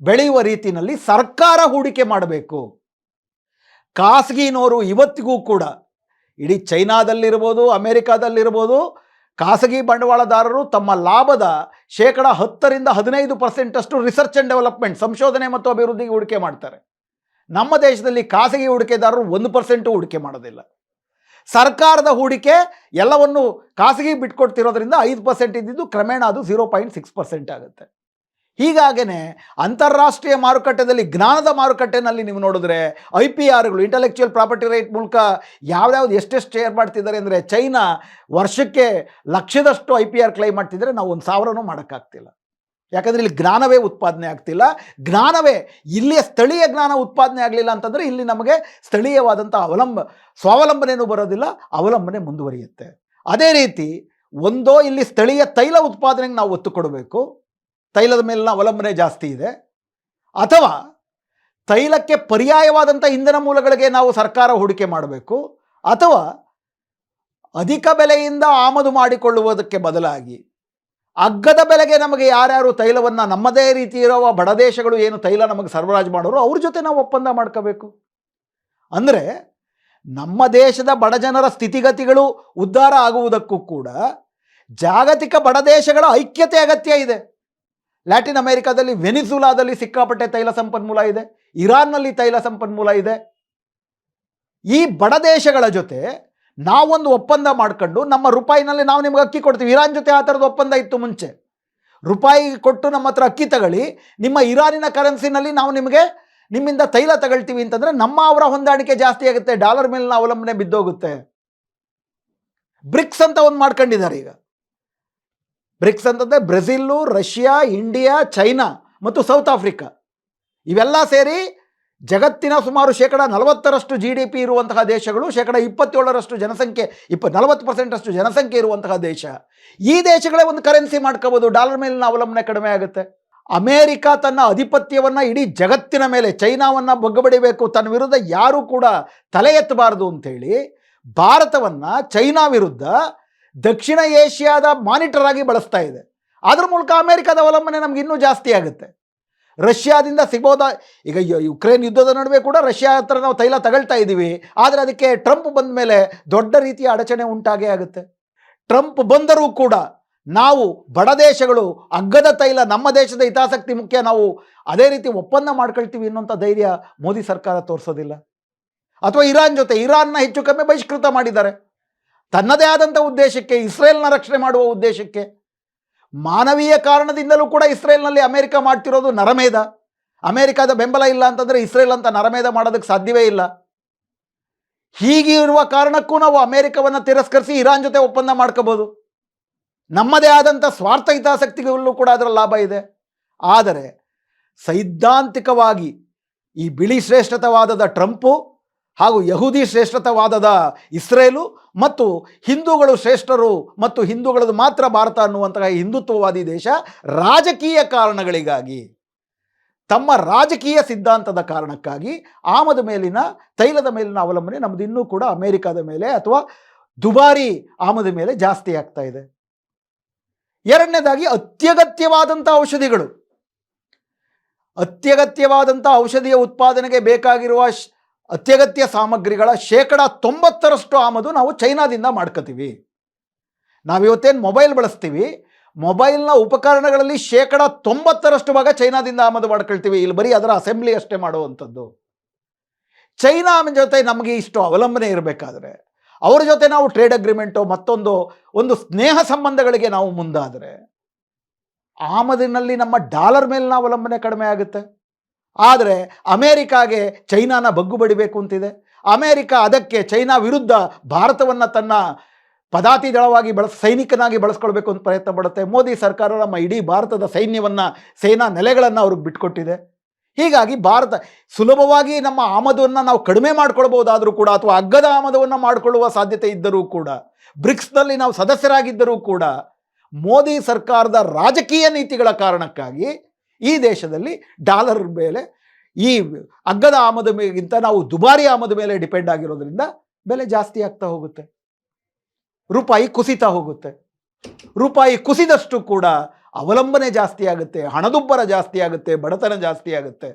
ಬೆಳೆಯುವ ರೀತಿಯಲ್ಲಿ ಸರ್ಕಾರ ಹೂಡಿಕೆ ಮಾಡಬೇಕು. ಖಾಸಗಿನವರು ಇವತ್ತಿಗೂ ಕೂಡ ಇಡೀ ಚೈನಾದಲ್ಲಿರ್ಬೋದು, ಅಮೇರಿಕಾದಲ್ಲಿರ್ಬೋದು, ಖಾಸಗಿ ಬಂಡವಾಳದಾರರು ತಮ್ಮ ಲಾಭದ ಶೇಕಡ ಹತ್ತರಿಂದ ಹದಿನೈದು ಪರ್ಸೆಂಟಷ್ಟು ರಿಸರ್ಚ್ ಆ್ಯಂಡ್ ಡೆವಲಪ್ಮೆಂಟ್ ಸಂಶೋಧನೆ ಮತ್ತು ಅಭಿವೃದ್ಧಿಗೆ ಹೂಡಿಕೆ ಮಾಡ್ತಾರೆ. ನಮ್ಮ ದೇಶದಲ್ಲಿ ಖಾಸಗಿ ಹೂಡಿಕೆದಾರರು ಒಂದು ಪರ್ಸೆಂಟು ಹೂಡಿಕೆ ಮಾಡೋದಿಲ್ಲ. ಸರ್ಕಾರದ ಹೂಡಿಕೆ ಎಲ್ಲವನ್ನು ಖಾಸಗಿ ಬಿಟ್ಕೊಡ್ತಿರೋದ್ರಿಂದ ಐದು ಪರ್ಸೆಂಟ್ ಇದ್ದಿದ್ದು ಕ್ರಮೇಣ ಅದು ಝೀರೋ ಪಾಯಿಂಟ್ ಸಿಕ್ಸ್ ಪರ್ಸೆಂಟ್ ಆಗುತ್ತೆ. ಹೀಗಾಗೇ ಅಂತಾರಾಷ್ಟ್ರೀಯ ಮಾರುಕಟ್ಟೆಯಲ್ಲಿ ಜ್ಞಾನದ ಮಾರುಕಟ್ಟೆನಲ್ಲಿ ನೀವು ನೋಡಿದ್ರೆ ಐ ಪಿ ಆರ್ಗಳು ಇಂಟಲೆಕ್ಚುಯಲ್ ಪ್ರಾಪರ್ಟಿ ರೈಟ್ ಮೂಲಕ ಯಾವ್ಯಾವ್ದು ಎಷ್ಟೆಷ್ಟು ಶೇರ್ ಮಾಡ್ತಿದ್ದಾರೆ ಅಂದರೆ ಚೈನಾ ವರ್ಷಕ್ಕೆ ಲಕ್ಷದಷ್ಟು ಐ ಪಿ ಆರ್ ಕ್ಲೈಮ್ ಮಾಡ್ತಿದ್ದರೆ ನಾವು ಒಂದು ಸಾವಿರನೂ ಮಾಡೋಕ್ಕಾಗ್ತಿಲ್ಲ. ಯಾಕಂದರೆ ಇಲ್ಲಿ ಜ್ಞಾನವೇ ಉತ್ಪಾದನೆ ಆಗ್ತಿಲ್ಲ. ಜ್ಞಾನವೇ ಇಲ್ಲಿಯ ಸ್ಥಳೀಯ ಜ್ಞಾನ ಉತ್ಪಾದನೆ ಆಗಲಿಲ್ಲ ಅಂತಂದರೆ ಇಲ್ಲಿ ನಮಗೆ ಸ್ಥಳೀಯವಾದಂಥ ಅವಲಂಬ ಸ್ವಾವಲಂಬನೆಯೂ ಬರೋದಿಲ್ಲ, ಅವಲಂಬನೆ ಮುಂದುವರಿಯುತ್ತೆ. ಅದೇ ರೀತಿ ಒಂದೋ ಇಲ್ಲಿ ಸ್ಥಳೀಯ ತೈಲ ಉತ್ಪಾದನೆಗೆ ನಾವು ಒತ್ತು ಕೊಡಬೇಕು. ತೈಲದ ಮೇಲಿನ ಅವಲಂಬನೆ ಜಾಸ್ತಿ ಇದೆ. ಅಥವಾ ತೈಲಕ್ಕೆ ಪರ್ಯಾಯವಾದಂಥ ಇಂಧನ ಮೂಲಗಳಿಗೆ ನಾವು ಸರ್ಕಾರ ಹೂಡಿಕೆ ಮಾಡಬೇಕು. ಅಥವಾ ಅಧಿಕ ಬೆಲೆಯಿಂದ ಆಮದು ಮಾಡಿಕೊಳ್ಳುವುದಕ್ಕೆ ಬದಲಾಗಿ ಅಗ್ಗದ ಬೆಲೆಗೆ ನಮಗೆ ಯಾರ್ಯಾರು ತೈಲವನ್ನು ನಮ್ಮದೇ ರೀತಿ ಇರುವ ಬಡ ದೇಶಗಳು ಏನು ತೈಲ ನಮಗೆ ಸರಬರಾಜು ಮಾಡೋರು, ಅವ್ರ ಜೊತೆ ನಾವು ಒಪ್ಪಂದ ಮಾಡ್ಕೋಬೇಕು. ಅಂದರೆ ನಮ್ಮ ದೇಶದ ಬಡ ಜನರ ಸ್ಥಿತಿಗತಿಗಳು ಉದ್ಧಾರ ಆಗುವುದಕ್ಕೂ ಕೂಡ ಜಾಗತಿಕ ಬಡ ದೇಶಗಳ ಐಕ್ಯತೆ ಅಗತ್ಯ ಇದೆ. ಲ್ಯಾಟಿನ್ ಅಮೆರಿಕಾದಲ್ಲಿ ವೆನಿಸುಲಾದಲ್ಲಿ ಸಿಕ್ಕಾಪಟ್ಟೆ ತೈಲ ಸಂಪನ್ಮೂಲ ಇದೆ, ಇರಾನ್ನಲ್ಲಿ ತೈಲ ಸಂಪನ್ಮೂಲ ಇದೆ. ಈ ಬಡ ದೇಶಗಳ ಜೊತೆ ನಾವೊಂದು ಒಪ್ಪಂದ ಮಾಡ್ಕೊಂಡು ನಮ್ಮ ರೂಪಾಯಿನಲ್ಲಿ ನಾವು ನಿಮ್ಗೆ ಅಕ್ಕಿ ಕೊಡ್ತೀವಿ. ಇರಾನ್ ಜೊತೆ ಆ ಥರದ ಒಪ್ಪಂದ ಇತ್ತು ಮುಂಚೆ. ರೂಪಾಯಿ ಕೊಟ್ಟು ನಮ್ಮ ಹತ್ರ ಅಕ್ಕಿ ತಗೊಳ್ಳಿ, ನಿಮ್ಮ ಇರಾನಿನ ಕರೆನ್ಸಿನಲ್ಲಿ ನಾವು ನಿಮಗೆ ನಿಮ್ಮಿಂದ ತೈಲ ತಗೊಳ್ತೀವಿ ಅಂತಂದ್ರೆ ನಮ್ಮ ಅವರ ಹೊಂದಾಣಿಕೆ ಜಾಸ್ತಿ ಆಗುತ್ತೆ, ಡಾಲರ್ ಮೇಲಿನ ಅವಲಂಬನೆ ಬಿದ್ದೋಗುತ್ತೆ. ಬ್ರಿಕ್ಸ್ ಅಂತ ಒಂದು ಮಾಡ್ಕೊಂಡಿದ್ದಾರೆ ಈಗ. ಬ್ರಿಕ್ಸ್ ಅಂತಂದರೆ ಬ್ರೆಜಿಲ್ಲು, ರಷ್ಯಾ, ಇಂಡಿಯಾ, ಚೈನಾ ಮತ್ತು ಸೌತ್ ಆಫ್ರಿಕಾ. ಇವೆಲ್ಲ ಸೇರಿ ಜಗತ್ತಿನ ಸುಮಾರು ಶೇಕಡ ನಲವತ್ತರಷ್ಟು ಜಿ ಡಿ ಪಿ ಇರುವಂತಹ ದೇಶಗಳು, ಶೇಕಡ ಇಪ್ಪತ್ತೇಳರಷ್ಟು ಜನಸಂಖ್ಯೆ, ಇಪ್ಪ, ನಲವತ್ತು ಪರ್ಸೆಂಟಷ್ಟು ಜನಸಂಖ್ಯೆ ಇರುವಂತಹ ದೇಶ. ಈ ದೇಶಗಳೇ ಒಂದು ಕರೆನ್ಸಿ ಮಾಡ್ಕೋಬೋದು, ಡಾಲರ್ ಮೇಲಿನ ಅವಲಂಬನೆ ಕಡಿಮೆ ಆಗುತ್ತೆ. ಅಮೇರಿಕ ತನ್ನ ಆಧಿಪತ್ಯವನ್ನು ಇಡೀ ಜಗತ್ತಿನ ಮೇಲೆ, ಚೈನಾವನ್ನು ಬಗ್ಗಬಡಿಬೇಕು, ತನ್ನ ವಿರುದ್ಧ ಯಾರೂ ಕೂಡ ತಲೆ ಎತ್ತಬಾರದು ಅಂಥೇಳಿ ಭಾರತವನ್ನು ಚೈನಾ ವಿರುದ್ಧ ದಕ್ಷಿಣ ಏಷ್ಯಾದ ಮಾನಿಟರ್ ಆಗಿ ಬಳಸ್ತಾ ಇದೆ. ಅದ್ರ ಮೂಲಕ ಅಮೆರಿಕದ ಅವಲಂಬನೆ ನಮ್ಗೆ ಇನ್ನೂ ಜಾಸ್ತಿ ಆಗುತ್ತೆ. ರಷ್ಯಾದಿಂದ ಸಿಗೋದ ಈಗ ಯುಕ್ರೇನ್ ಯುದ್ಧದ ನಡುವೆ ಕೂಡ ರಷ್ಯಾ ಹತ್ರ ನಾವು ತೈಲ ತಗೊಳ್ತಾ ಇದ್ದೀವಿ ಆದರೆ ಅದಕ್ಕೆ ಟ್ರಂಪ್ ಬಂದ ಮೇಲೆ ದೊಡ್ಡ ರೀತಿಯ ಅಡಚಣೆ ಉಂಟಾಗೇ ಆಗುತ್ತೆ. ಟ್ರಂಪ್ ಬಂದರೂ ಕೂಡ ನಾವು ಬಡ ದೇಶಗಳು ಅಗ್ಗದ ತೈಲ, ನಮ್ಮ ದೇಶದ ಹಿತಾಸಕ್ತಿ ಮುಖ್ಯ, ನಾವು ಅದೇ ರೀತಿ ಒಪ್ಪಂದ ಮಾಡ್ಕೊಳ್ತೀವಿ ಅನ್ನೋಂಥ ಧೈರ್ಯ ಮೋದಿ ಸರ್ಕಾರ ತೋರಿಸೋದಿಲ್ಲ. ಅಥವಾ ಇರಾನ್ ಜೊತೆ, ಇರಾನ್ನ ಹೆಚ್ಚು ಕಮ್ಮಿ ಬಹಿಷ್ಕೃತ ಮಾಡಿದ್ದಾರೆ. ತನ್ನದೇ ಆದಂಥ ಉದ್ದೇಶಕ್ಕೆ, ಇಸ್ರೇಲ್ನ ರಕ್ಷಣೆ ಮಾಡುವ ಉದ್ದೇಶಕ್ಕೆ, ಮಾನವೀಯ ಕಾರಣದಿಂದಲೂ ಕೂಡ ಇಸ್ರೇಲ್ನಲ್ಲಿ ಅಮೇರಿಕ ಮಾಡ್ತಿರೋದು ನರಮೇಧ. ಅಮೇರಿಕಾದ ಬೆಂಬಲ ಇಲ್ಲ ಅಂತಂದರೆ ಇಸ್ರೇಲ್ ಅಂತ ನರಮೇಧ ಮಾಡೋದಕ್ಕೆ ಸಾಧ್ಯವೇ ಇಲ್ಲ. ಹೀಗಿರುವ ಕಾರಣಕ್ಕೂ ನಾವು ಅಮೆರಿಕವನ್ನು ತಿರಸ್ಕರಿಸಿ ಇರಾನ್ ಜೊತೆ ಒಪ್ಪಂದ ಮಾಡ್ಕೋಬೋದು. ನಮ್ಮದೇ ಆದಂಥ ಸ್ವಾರ್ಥ ಹಿತಾಸಕ್ತಿಗಳಲ್ಲೂ ಕೂಡ ಅದರ ಲಾಭ ಇದೆ. ಆದರೆ ಸೈದ್ಧಾಂತಿಕವಾಗಿ ಈ ಬಿಳಿ ಶ್ರೇಷ್ಠತವಾದದ ಟ್ರಂಪು ಹಾಗೂ ಯಹೂದಿ ಶ್ರೇಷ್ಠತವಾದದ ಇಸ್ರೇಲು ಮತ್ತು ಹಿಂದೂಗಳು ಶ್ರೇಷ್ಠರು ಮತ್ತು ಹಿಂದೂಗಳದು ಮಾತ್ರ ಭಾರತ ಅನ್ನುವಂತಹ ಹಿಂದುತ್ವವಾದಿ ದೇಶ ರಾಜಕೀಯ ಕಾರಣಗಳಿಗಾಗಿ, ತಮ್ಮ ರಾಜಕೀಯ ಸಿದ್ಧಾಂತದ ಕಾರಣಕ್ಕಾಗಿ ಆಮದ ಮೇಲಿನ ತೈಲದ ಮೇಲಿನ ಅವಲಂಬನೆ ನಮ್ಮದು ಇನ್ನೂ ಕೂಡ ಅಮೆರಿಕದ ಮೇಲೆ ಅಥವಾ ದುಬಾರಿ ಆಮದ ಮೇಲೆ ಜಾಸ್ತಿ ಆಗ್ತಾ ಇದೆ. ಎರಡನೇದಾಗಿ ಅತ್ಯಗತ್ಯವಾದಂಥ ಔಷಧಿಗಳು. ಅತ್ಯಗತ್ಯವಾದಂಥ ಔಷಧಿಯ ಉತ್ಪಾದನೆಗೆ ಬೇಕಾಗಿರುವ ಅತ್ಯಗತ್ಯ ಸಾಮಗ್ರಿಗಳ ಶೇಕಡ ತೊಂಬತ್ತರಷ್ಟು ಆಮದು ನಾವು ಚೈನಾದಿಂದ ಮಾಡ್ಕೋತೀವಿ. ನಾವಿವತ್ತೇನು ಮೊಬೈಲ್ ಬಳಸ್ತೀವಿ, ಮೊಬೈಲ್ನ ಉಪಕರಣಗಳಲ್ಲಿ ಶೇಕಡ ತೊಂಬತ್ತರಷ್ಟು ಭಾಗ ಚೈನಾದಿಂದ ಆಮದು ಮಾಡ್ಕೊಳ್ತೀವಿ. ಇಲ್ಲಿ ಬರೀ ಅದರ ಅಸೆಂಬ್ಲಿ ಅಷ್ಟೇ ಮಾಡುವಂಥದ್ದು. ಚೈನಾ ಜೊತೆ ನಮಗೆ ಇಷ್ಟು ಅವಲಂಬನೆ ಇರಬೇಕಾದ್ರೆ, ಅವ್ರ ಜೊತೆ ನಾವು ಟ್ರೇಡ್ ಅಗ್ರಿಮೆಂಟು ಮತ್ತೊಂದು, ಒಂದು ಸ್ನೇಹ ಸಂಬಂಧಗಳಿಗೆ ನಾವು ಮುಂದಾದರೆ, ಆಮದಿನಲ್ಲಿ ನಮ್ಮ ಡಾಲರ್ ಮೇಲಿನ ಅವಲಂಬನೆ ಕಡಿಮೆ ಆಗುತ್ತೆ. ಆದರೆ ಅಮೇರಿಕಾಗೆ ಚೈನಾನ ಬಗ್ಗು ಬಡಿಬೇಕು ಅಂತಿದೆ. ಅಮೇರಿಕ ಅದಕ್ಕೆ ಚೈನಾ ವಿರುದ್ಧ ಭಾರತವನ್ನು ತನ್ನ ಪದಾತಿ ದಳವಾಗಿ ಬಳಸ, ಸೈನಿಕನಾಗಿ ಬಳಸ್ಕೊಳ್ಬೇಕು ಅಂತ ಪ್ರಯತ್ನ ಪಡುತ್ತೆ. ಮೋದಿ ಸರ್ಕಾರ ನಮ್ಮ ಇಡೀ ಭಾರತದ ಸೈನ್ಯವನ್ನು, ಸೇನಾ ನೆಲೆಗಳನ್ನು ಅವ್ರಿಗೆ ಬಿಟ್ಕೊಟ್ಟಿದೆ. ಹೀಗಾಗಿ ಭಾರತ ಸುಲಭವಾಗಿ ನಮ್ಮ ಆಮದನ್ನು ನಾವು ಕಡಿಮೆ ಮಾಡ್ಕೊಳ್ಬೋದಾದರೂ ಕೂಡ ಅಥವಾ ಅಗ್ಗದ ಆಮದವನ್ನು ಮಾಡಿಕೊಳ್ಳುವ ಸಾಧ್ಯತೆ ಇದ್ದರೂ ಕೂಡ, ಬ್ರಿಕ್ಸ್ನಲ್ಲಿ ನಾವು ಸದಸ್ಯರಾಗಿದ್ದರೂ ಕೂಡ, ಮೋದಿ ಸರ್ಕಾರದ ರಾಜಕೀಯ ನೀತಿಗಳ ಕಾರಣಕ್ಕಾಗಿ ಈ ದೇಶದಲ್ಲಿ ಡಾಲರ್ ಮೇಲೆ ಈ ಅಗ್ಗದ ಆಮದ ಮೇಗಿಂತ ನಾವು ದುಬಾರಿ ಆಮದ ಮೇಲೆ ಡಿಪೆಂಡ್ ಆಗಿರೋದ್ರಿಂದ ಬೆಲೆ ಜಾಸ್ತಿ ಆಗ್ತಾ ಹೋಗುತ್ತೆ. ರೂಪಾಯಿ ಕುಸಿತಾ ಹೋಗುತ್ತೆ. ರೂಪಾಯಿ ಕುಸಿದಷ್ಟು ಕೂಡ ಅವಲಂಬನೆ ಜಾಸ್ತಿ ಆಗುತ್ತೆ, ಹಣದುಬ್ಬರ ಜಾಸ್ತಿ ಆಗುತ್ತೆ, ಬಡತನ ಜಾಸ್ತಿ ಆಗುತ್ತೆ.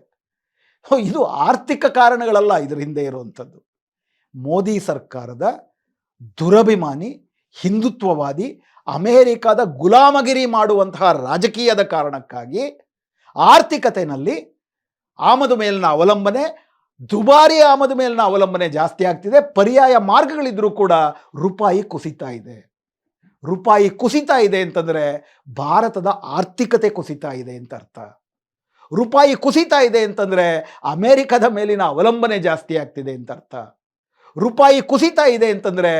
ಇದು ಆರ್ಥಿಕ ಕಾರಣಗಳಲ್ಲ ಇದರ ಹಿಂದೆ ಇರುವಂಥದ್ದು. ಮೋದಿ ಸರ್ಕಾರದ ದುರಭಿಮಾನಿ, ಹಿಂದುತ್ವವಾದಿ, ಅಮೇರಿಕಾದ ಗುಲಾಮಗಿರಿ ಮಾಡುವಂತಹ ರಾಜಕೀಯದ ಕಾರಣಕ್ಕಾಗಿ ಆರ್ಥಿಕತೆಯಲ್ಲಿ ಆಮದು ಮೇಲಿನ ಅವಲಂಬನೆ, ದುಬಾರಿ ಆಮದು ಮೇಲಿನ ಅವಲಂಬನೆ ಜಾಸ್ತಿ ಆಗ್ತಿದೆ. ಪರ್ಯಾಯ ಮಾರ್ಗಗಳಿದ್ರೂ ಕೂಡ ರೂಪಾಯಿ ಕುಸಿತಾ ಇದೆ. ರೂಪಾಯಿ ಕುಸಿತಾ ಇದೆ ಅಂತಂದರೆ ಭಾರತದ ಆರ್ಥಿಕತೆ ಕುಸಿತಾ ಇದೆ ಅಂತ ಅರ್ಥ. ರೂಪಾಯಿ ಕುಸಿತಾ ಇದೆ ಅಂತಂದರೆ ಅಮೇರಿಕದ ಮೇಲಿನ ಅವಲಂಬನೆ ಜಾಸ್ತಿ ಆಗ್ತಿದೆ ಅಂತ ಅರ್ಥ. ರೂಪಾಯಿ ಕುಸಿತಾ ಇದೆ ಅಂತಂದರೆ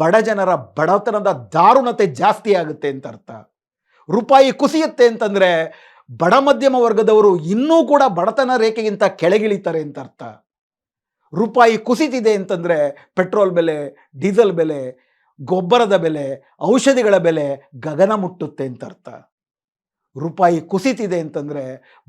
ಬಡ ಜನರ ಬಡತನದ ದಾರುಣತೆ ಜಾಸ್ತಿ ಆಗುತ್ತೆ ಅಂತ ಅರ್ಥ. ರೂಪಾಯಿ ಕುಸಿಯುತ್ತೆ ಅಂತಂದರೆ ಬಡ ಮಧ್ಯಮ ವರ್ಗದವರು ಇನ್ನೂ ಕೂಡ ಬಡತನ ರೇಖೆಗಿಂತ ಕೆಳಗಿಳಿತಾರೆ ಅಂತ ಅರ್ಥ. ರೂಪಾಯಿ ಕುಸಿತಿದೆ ಅಂತಂದರೆ ಪೆಟ್ರೋಲ್ ಬೆಲೆ, ಡೀಸೆಲ್ ಬೆಲೆ, ಗೊಬ್ಬರದ ಬೆಲೆ, ಔಷಧಿಗಳ ಬೆಲೆ ಗಗನ ಮುಟ್ಟುತ್ತೆ ಅಂತ ಅರ್ಥ. ರೂಪಾಯಿ ಕುಸಿತಿದೆ ಅಂತಂದರೆ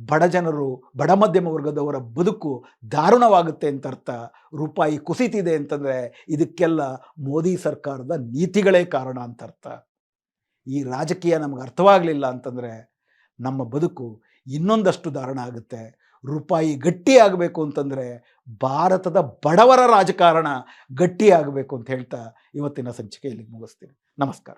ಬಡ ಜನರು, ಬಡ ಮಧ್ಯಮ ವರ್ಗದವರ ಬದುಕು ದಾರುಣವಾಗುತ್ತೆ ಅಂತ ಅರ್ಥ. ರೂಪಾಯಿ ಕುಸಿತಿದೆ ಅಂತಂದರೆ ಇದಕ್ಕೆಲ್ಲ ಮೋದಿ ಸರ್ಕಾರದ ನೀತಿಗಳೇ ಕಾರಣ ಅಂತ ಅರ್ಥ. ಈ ರಾಜಕೀಯ ನಮಗೆ ಅರ್ಥವಾಗಲಿಲ್ಲ ಅಂತಂದರೆ ನಮ್ಮ ಬದುಕು ಇನ್ನೊಂದಷ್ಟು ದಾರುಣ ಆಗುತ್ತೆ. ರೂಪಾಯಿ ಗಟ್ಟಿ ಆಗಬೇಕು ಅಂತಂದರೆ ಭಾರತದ ಬಡವರ ರಾಜಕಾರಣ ಗಟ್ಟಿ ಆಗಬೇಕು ಅಂತ ಹೇಳ್ತಾ ಇವತ್ತಿನ ಸಂಚಿಕೆ ಇಲ್ಲಿಗೆ ಮುಗಿಸ್ತೀನಿ. ನಮಸ್ಕಾರ.